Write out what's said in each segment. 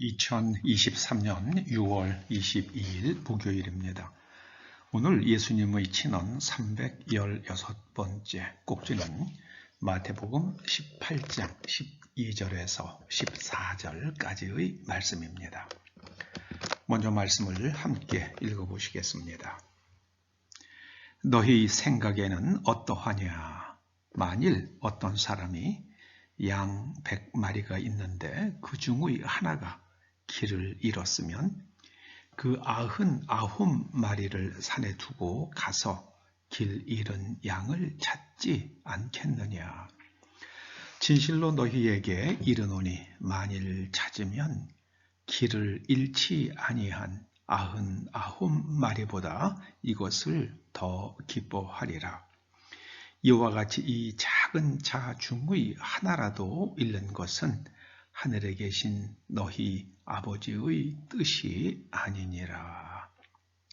2023년 6월 22일 목요일입니다. 오늘 예수님의 친언 316번째 꼭지는 마태복음 18장 12절에서 14절까지의 말씀입니다. 먼저 말씀을 함께 읽어보시겠습니다. 너희 생각에는 어떠하냐? 만일 어떤 사람이 양 100마리가 있는데 그 중의 하나가 길을 잃었으면 그 아흔 아홉 마리를 산에 두고 가서 길 잃은 양을 찾지 않겠느냐. 진실로 너희에게 이르노니 만일 찾으면 길을 잃지 아니한 아흔 아홉 마리보다 이것을 더 기뻐하리라. 이와 같이 이 작은 자 중의 하나라도 잃는 것은 하늘에 계신 너희 아버지의 뜻이 아니니라.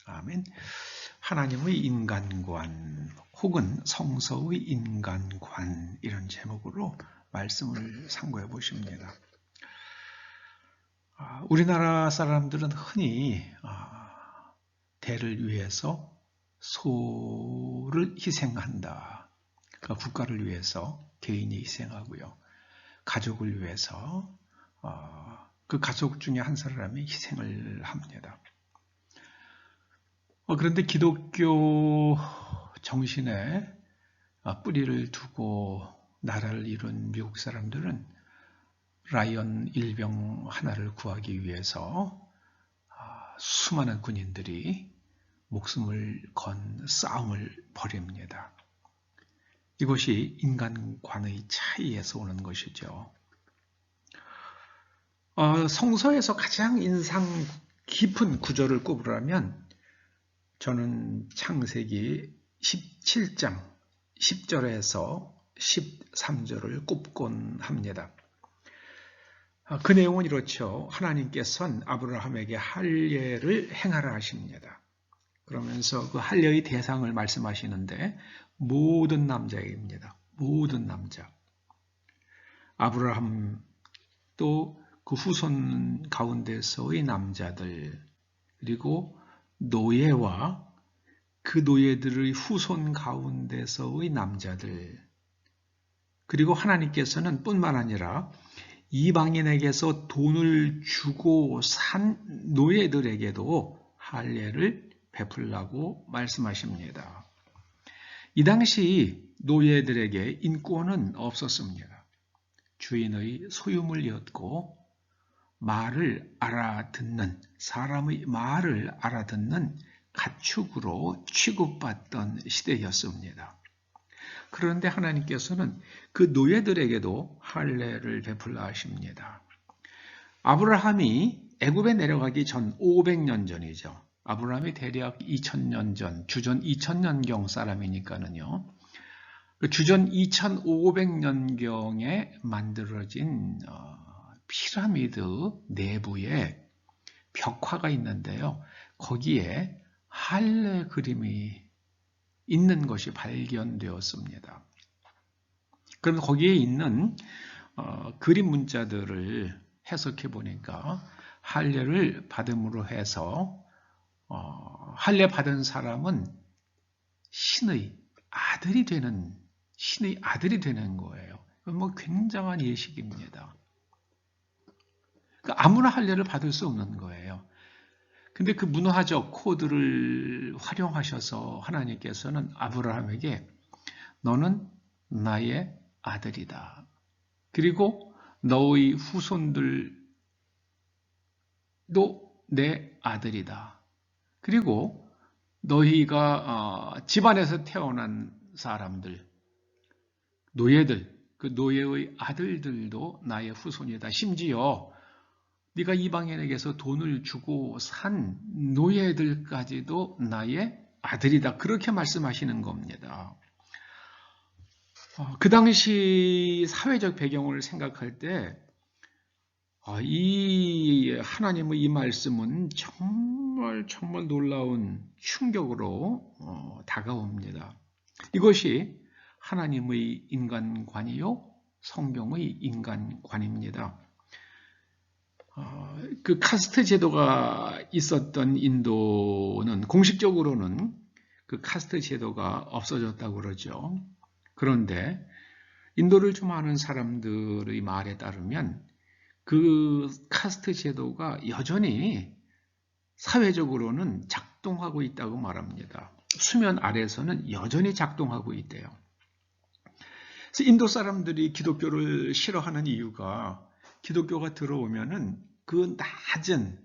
아멘. 하나님의 인간관 혹은 성서의 인간관 이런 제목으로 말씀을 상고해 보십니다. 아, 우리나라 사람들은 흔히 아, 대를 위해서 소를 희생한다. 그러니까 국가를 위해서 개인이 희생하고요. 가족을 위해서 어, 그 가족 중에 한 사람이 희생을 합니다. 어, 그런데 기독교 정신에 어, 뿌리를 두고 나라를 이룬 미국 사람들은 라이언 일병 하나를 구하기 위해서 수많은 군인들이 목숨을 건 싸움을 벌입니다. 이것이 인간관의 차이에서 오는 것이죠. 어, 성서에서 가장 인상 깊은 구절을 꼽으라면 저는 창세기 17장 10절에서 13절을 꼽곤 합니다. 아, 그 내용은 이렇죠. 하나님께서는 아브라함에게 할례를 행하라 하십니다. 그러면서 그 할례의 대상을 말씀하시는데 모든 남자입니다. 모든 남자. 아브라함 또 그 후손 가운데서의 남자들 그리고 노예와 그 노예들의 후손 가운데서의 남자들 그리고 하나님께서는 뿐만 아니라 이방인에게서 돈을 주고 산 노예들에게도 할례를 베풀라고 말씀하십니다. 이 당시 노예들에게 인권은 없었습니다. 주인의 소유물이었고 말을 알아듣는 사람의 말을 알아듣는 가축으로 취급받던 시대였습니다. 그런데 하나님께서는 그 노예들에게도 할례를 베풀라 하십니다. 아브라함이 애굽에 내려가기 전 500년 전이죠. 아브라함이 대략 2000년 전, 주전 2000년경 사람이니까는요. 그 주전 2500년경에 만들어진 어, 피라미드 내부에 벽화가 있는데요. 거기에 할례 그림이 있는 것이 발견되었습니다. 그럼 거기에 있는 어, 그림 문자들을 해석해 보니까 할례를 받음으로 해서 어, 할례 받은 사람은 신의 아들이 되는 신의 아들이 되는 거예요. 뭐 굉장한 예식입니다. 그 아무나 할례를 받을 수 없는 거예요. 근데 그 문화적 코드를 활용하셔서 하나님께서는 아브라함에게 너는 나의 아들이다. 그리고 너의 후손들도 내 아들이다. 그리고 너희가 어, 집안에서 태어난 사람들, 노예들, 그 노예의 아들들도 나의 후손이다. 심지어 네가 이방인에게서 돈을 주고 산 노예들까지도 나의 아들이다. 그렇게 말씀하시는 겁니다. 어, 그 당시 사회적 배경을 생각할 때, 아, 이 하나님의 이 말씀은 정말 정말 놀라운 충격으로 어, 다가옵니다. 이것이 하나님의 인간관이요, 성경의 인간관입니다. 어, 그 카스트 제도가 있었던 인도는 공식적으로는 그 카스트 제도가 없어졌다고 그러죠. 그런데 인도를 좀 아는 사람들의 말에 따르면 그 카스트 제도가 여전히 사회적으로는 작동하고 있다고 말합니다. 수면 아래에서는 여전히 작동하고 있대요. 인도 사람들이 기독교를 싫어하는 이유가 기독교가 들어오면은 그 낮은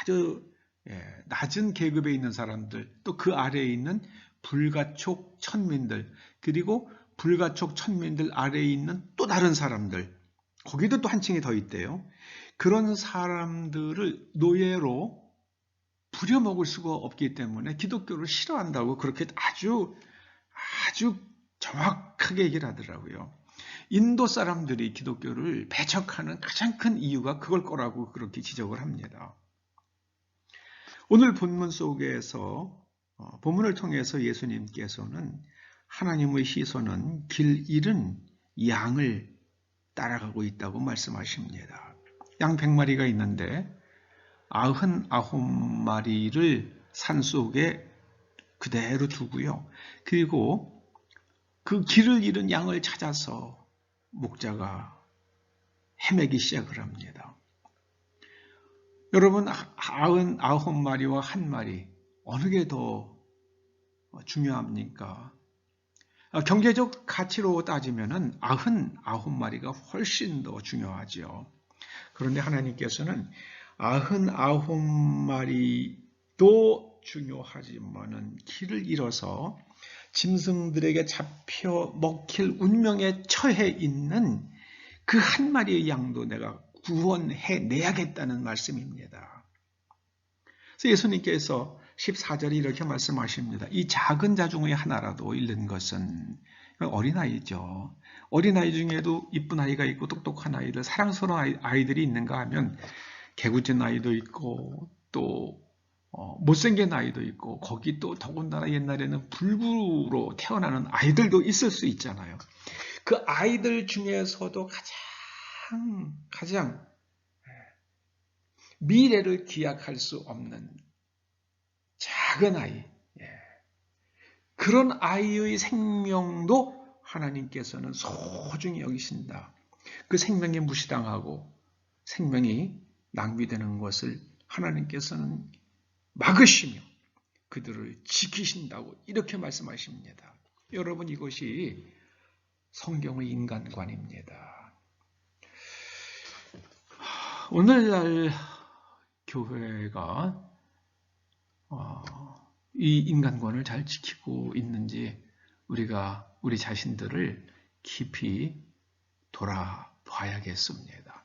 아주 예, 낮은 계급에 있는 사람들 또 그 아래에 있는 불가촉 천민들 그리고 불가촉 천민들 아래에 있는 또 다른 사람들 거기도 또 한 층이 더 있대요. 그런 사람들을 노예로 부려먹을 수가 없기 때문에 기독교를 싫어한다고 그렇게 아주 아주 정확하게 얘기를 하더라고요. 인도 사람들이 기독교를 배척하는 가장 큰 이유가 그걸 거라고 그렇게 지적을 합니다. 오늘 본문 속에서 어, 본문을 통해서 예수님께서는 하나님의 시선은 길 잃은 양을 따라가고 있다고 말씀하십니다. 양 100마리가 있는데 99마리를 산 속에 그대로 두고요. 그리고 그 길을 잃은 양을 찾아서 목자가 헤매기 시작을 합니다. 여러분, 아흔 아홉 마리와 한 마리, 어느 게 더 중요합니까? 경제적 가치로 따지면은 아흔 아홉 마리가 훨씬 더 중요하죠. 그런데 하나님께서는 아흔 아홉 마리도 중요하지만은 길을 잃어서 짐승들에게 잡혀 먹힐 운명에 처해 있는 그 한 마리의 양도 내가 구원해 내야겠다는 말씀입니다. 그래서 예수님께서 14절에 이렇게 말씀하십니다. 이 작은 자 중의 하나라도 잃는 것은 어린아이죠. 어린아이 중에도 이쁜 아이가 있고 똑똑한 아이들, 사랑스러운 아이들이 있는가 하면 개구진 아이도 있고 또 어, 못생긴 아이도 있고 거기 또 더군다나 옛날에는 불구로 태어나는 아이들도 있을 수 있잖아요. 그 아이들 중에서도 가장 가장 예, 미래를 기약할 수 없는 작은 아이 예. 그런 아이의 생명도 하나님께서는 소중히 여기신다. 그 생명이 무시당하고 생명이 낭비되는 것을 하나님께서는 막으시며 그들을 지키신다고 이렇게 말씀하십니다. 여러분 이것이 성경의 인간관입니다. 오늘날 교회가 어, 이 인간관을 잘 지키고 있는지 우리가 우리 자신들을 깊이 돌아봐야겠습니다.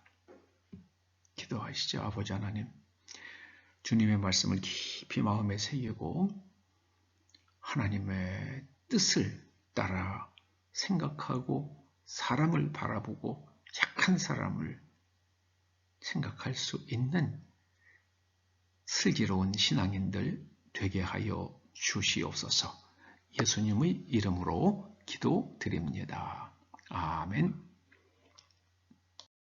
기도하시죠, 아버지 하나님. 주님의 말씀을 깊이 마음에 새기고 하나님의 뜻을 따라 생각하고 사람을 바라보고 착한 사람을 생각할 수 있는 슬기로운 신앙인들 되게 하여 주시옵소서 예수님의 이름으로 기도드립니다. 아멘.